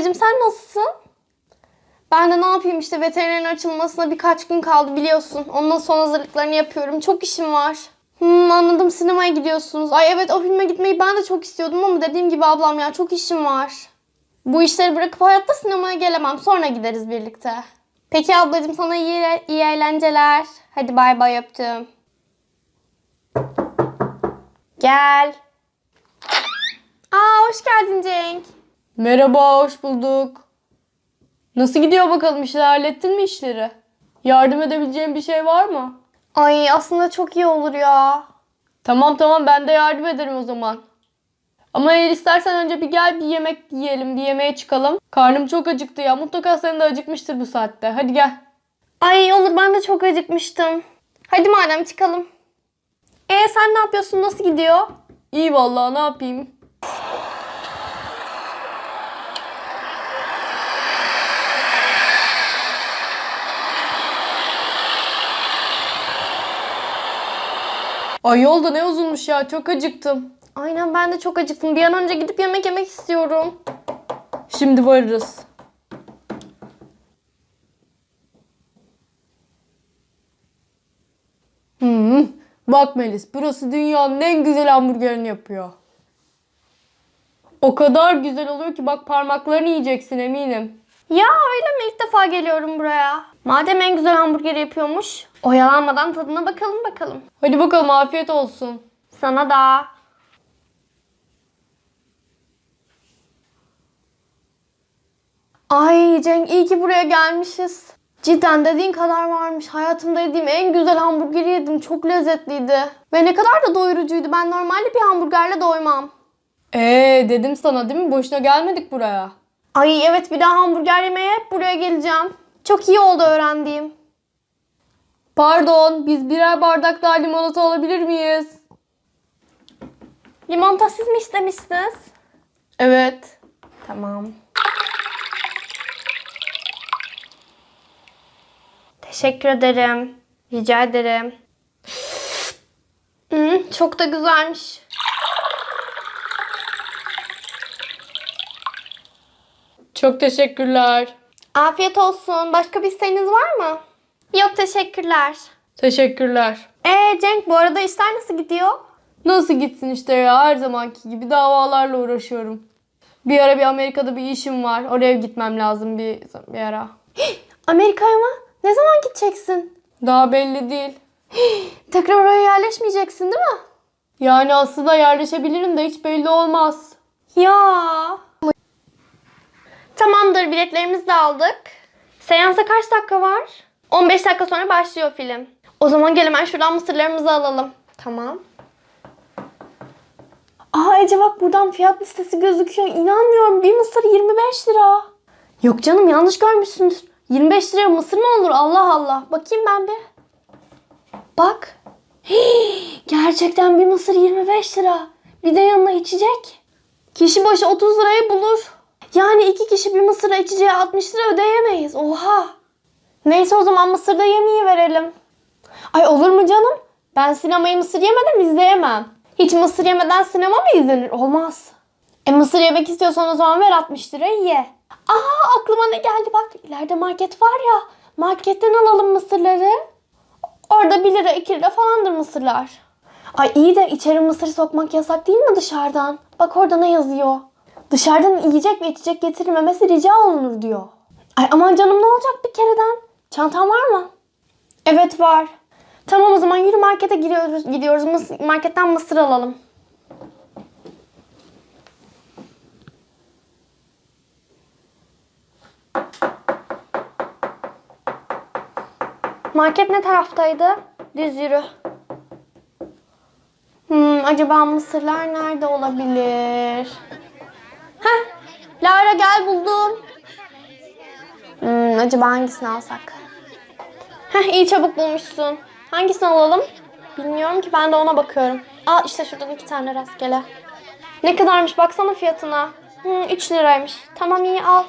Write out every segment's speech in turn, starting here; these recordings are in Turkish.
Ececiğim sen nasılsın? Ben de ne yapayım işte veterinerin açılmasına birkaç gün kaldı biliyorsun. Ondan son hazırlıklarını yapıyorum. Çok işim var. Hmm, anladım sinemaya gidiyorsunuz. Ay evet o filme gitmeyi ben de çok istiyordum ama dediğim gibi ablam ya çok işim var. Bu işleri bırakıp hayatta sinemaya gelemem. Sonra gideriz birlikte. Peki ablacığım sana iyi, iyi eğlenceler. Hadi bay bay öptüm. Gel. Aa hoş geldin Cenk. Merhaba, hoş bulduk. Nasıl gidiyor bakalım işler? Hallettin mi işleri? Yardım edebileceğim bir şey var mı? Ay aslında çok iyi olur ya. Tamam tamam ben de yardım ederim o zaman. Ama eğer istersen önce bir gel bir yemek yiyelim, bir yemeğe çıkalım. Karnım çok acıktı ya. Mutlaka senin de acıkmıştır bu saatte. Hadi gel. Ay olur ben de çok acıkmıştım. Hadi madem çıkalım. E sen ne yapıyorsun? Nasıl gidiyor? İyi vallahi ne yapayım? Ay yolda ne uzunmuş ya. Çok acıktım. Aynen ben de çok acıktım. Bir an önce gidip yemek yemek istiyorum. Şimdi varırız. Hmm. Bak Melis, burası dünyanın en güzel hamburgerini yapıyor. O kadar güzel oluyor ki bak parmaklarını yiyeceksin eminim. Ya öyle mi? İlk defa geliyorum buraya. Madem en güzel hamburgeri yapıyormuş. Oyalanmadan tadına bakalım bakalım. Hadi bakalım afiyet olsun. Sana da. Ay Cenk iyi ki buraya gelmişiz. Cidden dediğin kadar varmış. Hayatımda yediğim en güzel hamburgeri yedim. Çok lezzetliydi. Ve ne kadar da doyurucuydu. Ben normalde bir hamburgerle doymam. Ee dedim sana değil mi? Boşuna gelmedik buraya. Ay evet bir daha hamburger yemeye hep buraya geleceğim. Çok iyi oldu öğrendiğim. Pardon, biz birer bardak daha limonata alabilir miyiz? Limonata siz mi istemiştiniz? Evet. Tamam. Teşekkür ederim. Rica ederim. Hmm, çok da güzelmiş. Çok teşekkürler. Afiyet olsun. Başka bir isteğiniz var mı? Yok teşekkürler. Teşekkürler. Ee Cenk bu arada işler nasıl gidiyor? Nasıl gitsin işte ya her zamanki gibi davalarla uğraşıyorum. Bir ara bir Amerika'da bir işim var. Oraya gitmem lazım bir, bir ara. Amerika'ya mı? Ne zaman gideceksin? Daha belli değil. Tekrar oraya yerleşmeyeceksin değil mi? Yani aslında yerleşebilirim de hiç belli olmaz. Ya. Tamamdır biletlerimizi de aldık. Seansa kaç dakika var? 15 dakika sonra başlıyor film. O zaman gel hemen şuradan mısırlarımızı alalım. Tamam. Aa Ece bak buradan fiyat listesi gözüküyor. İnanmıyorum bir mısır 25 lira. Yok canım yanlış görmüşsünüz. 25 liraya mısır mı olur Allah Allah. Bakayım ben bir. Bak. Hii, gerçekten bir mısır 25 lira. Bir de yanına içecek. Kişi başı 30 lirayı bulur. Yani iki kişi bir mısıra içeceğe 60 lira ödeyemeyiz. Oha. Neyse o zaman mısırda yemeği verelim. Ay olur mu canım? Ben sinemayı mısır yemeden izleyemem. Hiç mısır yemeden sinema mı izlenir? Olmaz. E mısır yemek istiyorsan o zaman ver 60 lirayı ye. Aa aklıma ne geldi bak. ileride market var ya. Marketten alalım mısırları. Orada 1 lira 2 lira falandır mısırlar. Ay iyi de içeri mısır sokmak yasak değil mi dışarıdan? Bak orada ne yazıyor? Dışarıdan yiyecek ve içecek getirilmemesi rica olunur diyor. Ay aman canım ne olacak bir kereden? Çantan var mı? Evet var. Tamam o zaman yürü markete gidiyoruz. gidiyoruz. Mıs- marketten mısır alalım. Market ne taraftaydı? Düz yürü. Hmm, acaba mısırlar nerede olabilir? Lara gel buldum. Hmm, acaba hangisini alsak? Heh, iyi çabuk bulmuşsun. Hangisini alalım? Bilmiyorum ki ben de ona bakıyorum. Aa işte şuradan iki tane rastgele. Ne kadarmış baksana fiyatına. Hmm, 3 liraymış. Tamam iyi al.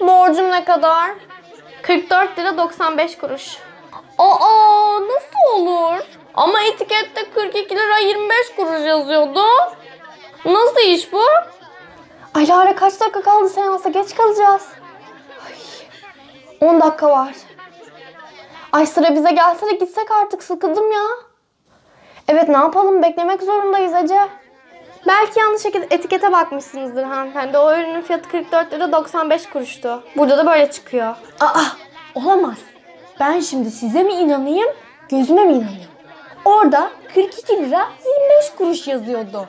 Borcum ne kadar? 44 lira 95 kuruş. Aa nasıl olur? Ama etikette 42 lira 25 kuruş yazıyordu. Nasıl iş bu? Ay Lara kaç dakika kaldı seansa? Geç kalacağız. Ay, 10 dakika var. Ay sıra bize gelse de gitsek artık sıkıldım ya. Evet ne yapalım beklemek zorundayız Ece. Belki yanlış eti- etikete bakmışsınızdır hanımefendi. O ürünün fiyatı 44 lira 95 kuruştu. Burada da böyle çıkıyor. Aa olamaz. Ben şimdi size mi inanayım gözüme mi inanayım? Orada 42 lira 25 kuruş yazıyordu.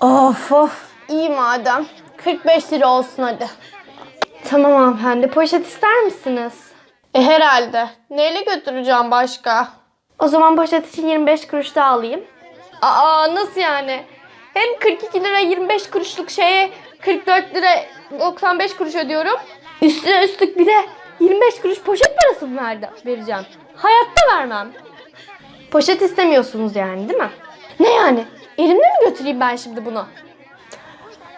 Of of. İyi madem. 45 lira olsun hadi. Tamam hanımefendi. Poşet ister misiniz? E herhalde. Neyle götüreceğim başka? O zaman poşet için 25 kuruş daha alayım. Aa nasıl yani? Hem 42 lira 25 kuruşluk şeye 44 lira 95 kuruş ödüyorum. Üstüne üstlük bir de 25 kuruş poşet parası mı verdi, vereceğim? Hayatta vermem. Poşet istemiyorsunuz yani değil mi? Ne yani? Elimle mi götüreyim ben şimdi bunu?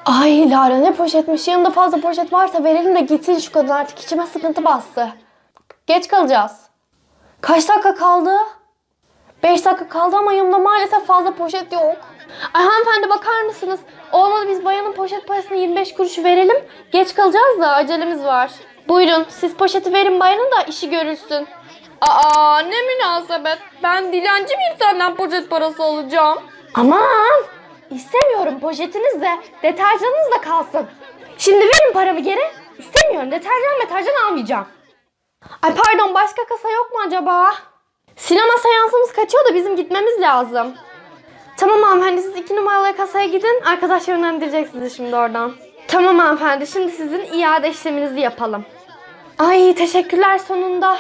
Ay Lara ne poşetmiş. Yanında fazla poşet varsa verelim de gitsin şu kadın artık. içime sıkıntı bastı. Geç kalacağız. Kaç dakika kaldı? 5 dakika kaldı ama yanımda maalesef fazla poşet yok. Ay hanımefendi bakar mısınız? Olmadı biz bayanın poşet parasını 25 kuruş verelim. Geç kalacağız da acelemiz var. Buyurun siz poşeti verin bayana da işi görülsün. Aa ne münasebet. Ben dilenci miyim senden poşet parası alacağım? Aman istemiyorum poşetiniz de deterjanınız da kalsın. Şimdi verin paramı geri. İstemiyorum deterjan deterjan almayacağım. Ay pardon başka kasa yok mu acaba? Sinema seansımız kaçıyor da bizim gitmemiz lazım. Tamam hanımefendi siz iki numaralı kasaya gidin. Arkadaş yönlendirecek sizi şimdi oradan. Tamam hanımefendi şimdi sizin iade işleminizi yapalım. Ay teşekkürler sonunda.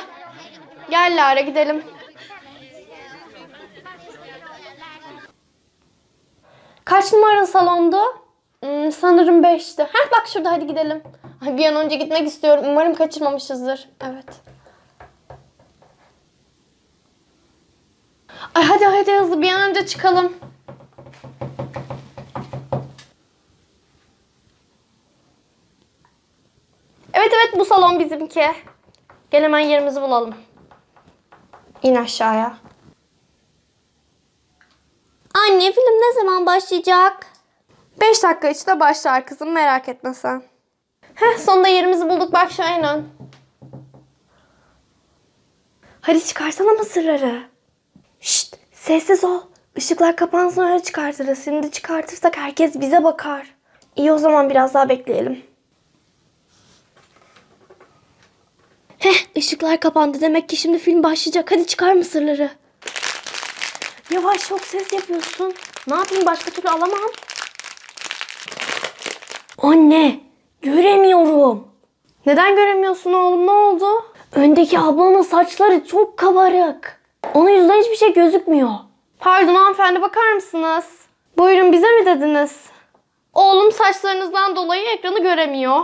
Gel Lara gidelim. Kaç numaralı salondu? Hmm, sanırım 5'ti. Heh bak şurada hadi gidelim. Ay, bir an önce gitmek istiyorum. Umarım kaçırmamışızdır. Evet. Ay hadi hadi hızlı bir an önce çıkalım. Evet evet bu salon bizimki. Gel hemen yerimizi bulalım. İn aşağıya. Anne film ne zaman başlayacak? 5 dakika içinde başlar kızım merak etme sen. Heh sonunda yerimizi bulduk bak şu en ön. Hadi çıkarsana mısırları. Sessiz ol. Işıklar kapansın öyle çıkartırız. Şimdi çıkartırsak herkes bize bakar. İyi o zaman biraz daha bekleyelim. Heh ışıklar kapandı. Demek ki şimdi film başlayacak. Hadi çıkar mısırları. Yavaş çok ses yapıyorsun. Ne yapayım başka türlü alamam. Anne göremiyorum. Neden göremiyorsun oğlum ne oldu? Öndeki ablanın saçları çok kabarık. Onun yüzünden hiçbir şey gözükmüyor. Pardon hanımefendi bakar mısınız? Buyurun bize mi dediniz? Oğlum saçlarınızdan dolayı ekranı göremiyor.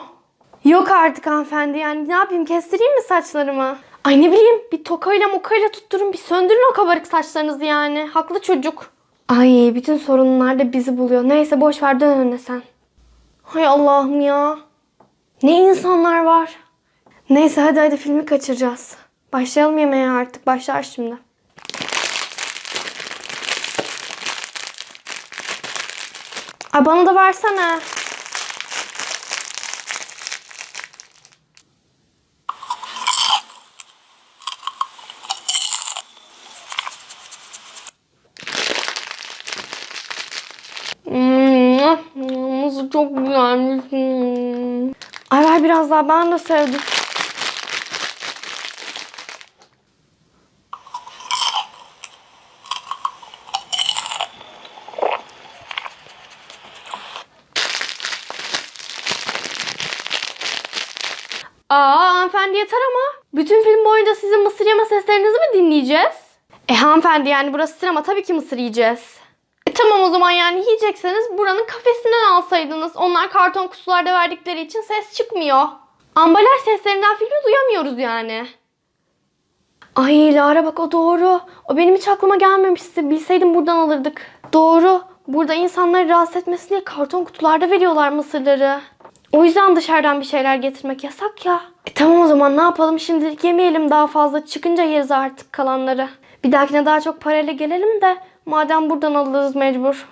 Yok artık hanımefendi yani ne yapayım kestireyim mi saçlarımı? Ay ne bileyim bir tokayla mokayla tutturun bir söndürün o kabarık saçlarınızı yani. Haklı çocuk. Ay bütün sorunlar da bizi buluyor. Neyse boş ver dön önüne sen. Hay Allah'ım ya. Ne insanlar var. Neyse hadi hadi filmi kaçıracağız. Başlayalım yemeğe artık. Başlar şimdi. Ay bana da versene. Hmm, Mısır çok güzelmiş. Ay ver biraz daha ben de sevdim. Aa hanımefendi yeter ama. Bütün film boyunca sizin mısır yeme seslerinizi mi dinleyeceğiz? E hanımefendi yani burası sinema tabii ki mısır yiyeceğiz. E tamam o zaman yani yiyecekseniz buranın kafesinden alsaydınız. Onlar karton kutularda verdikleri için ses çıkmıyor. Ambalaj seslerinden filmi duyamıyoruz yani. Ay Lara bak o doğru. O benim hiç aklıma gelmemişti. Bilseydim buradan alırdık. Doğru. Burada insanları rahatsız etmesin diye karton kutularda veriyorlar mısırları. O yüzden dışarıdan bir şeyler getirmek yasak ya. E tamam o zaman ne yapalım şimdilik yemeyelim daha fazla çıkınca yeriz artık kalanları. Bir dahakine daha çok parayla gelelim de madem buradan alırız mecbur.